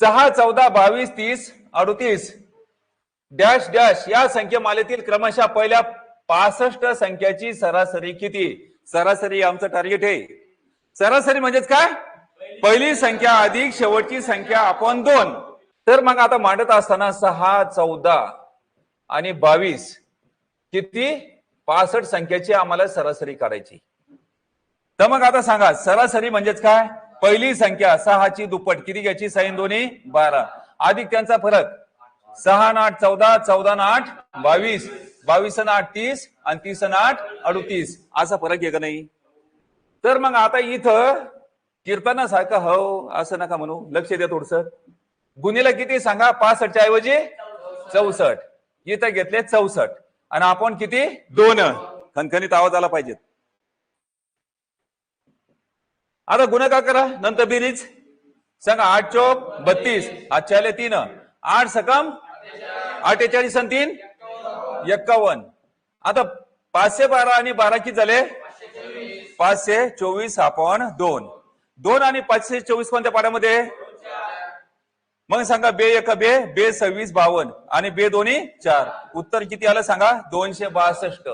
सहा चौदा बावीस तीस अडतीस. डॅश डॅश या संख्येमालेतील क्रमशः पहिल्या पासष्ट संख्याची सरासरी किती? सरासरी आमचं टार्गेट आहे. सरासरी म्हणजेच काय? पहिली संख्या अधिक शेवटची संख्या आपण दोन. तर मग आता मांडत असताना सहा चौदा आणि बावीस किती? पासष्ट संख्येची आम्हाला सरासरी काढायची. तर मग आता सांगा सरासरी म्हणजेच काय? पहिली संख्या सहाची दुप्पट. किती घ्यायची? साईन दोन्ही बारा. अधिक त्यांचा फरक. सहा आठ चौदा चौदा न आठ बावीस. बावीस आठ तीस आणि तीस आठ अडतीस. असा फरक आहे का नाही? तर मग आता इथं कीर्तना सारखं हो असं नका म्हणू. लक्ष द्या थोडस. गुन्हेला किती सांगा? पासष्टच्या ऐवजी चौसष्ट. इथं घेतले चौसष्ट. आणि आपण किती? दोन. खणखणीत आवाज आला पाहिजेत. आता गुन्हा करा? नंतर बिरीज? सांगा आठ चौक बत्तीस. आजच्या चाले तीन. आठ सकम? अठ्ठेचाळीस आणि तीन? एक्कावन्न. आता पाचशे बारा आणि बारा किती झाले? पाचशे चोवीस आपण दोन. दोन आणि पाचशे चोवीस कोणत्या पाड्यामध्ये मग सांगा बे एक बे बे सव्वीस बावन्न आणि बे दोन्ही चार. उत्तर किती आलं सांगा? दोनशे बासष्ट.